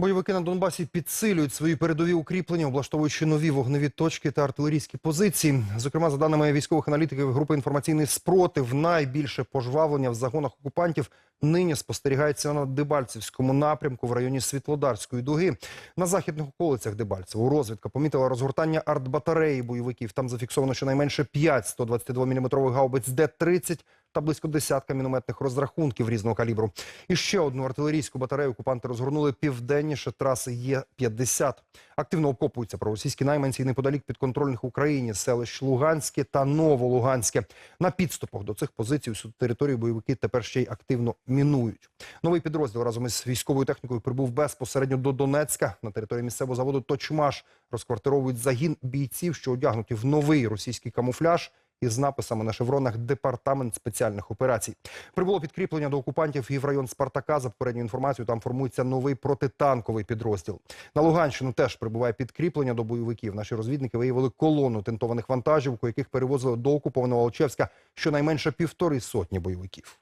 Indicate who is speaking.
Speaker 1: Бойовики на Донбасі підсилюють свої передові укріплення, облаштовуючи нові вогневі точки та артилерійські позиції. Зокрема, за даними військових аналітиків групи інформаційний спротив, найбільше пожвавлення в загонах окупантів нині спостерігається на Дебальцівському напрямку в районі Світлодарської дуги. На західних околицях Дебальцево розвідка помітила розгортання артбатареї бойовиків. Там зафіксовано щонайменше 5 122-мм гаубиць Д-30 та близько десятка мінометних розрахунків різного калібру. І ще одну артилерійську батарею окупанти розгорнули південніше траси Є-50. Активно окопуються проросійські найманці неподалік підконтрольних Україні селищ Луганське та Новолуганське. На підступах до цих позицій всю територію бойовики тепер ще й активно мінують. Новий підрозділ разом із військовою технікою прибув безпосередньо до Донецька. На території місцевого заводу Точмаш розквартировують загін бійців, що одягнуті в новий російський камуфляж із написами на шевронах Департамент спеціальних операцій. Прибуло підкріплення до окупантів і в район Спартака. За попередньою інформацією, там формується новий протитанковий підрозділ. На Луганщину теж прибуває підкріплення до бойовиків. Наші розвідники виявили колону тентованих вантажівок, у яких перевозили до окупованого Алчевська щонайменше півтори сотні бойовиків.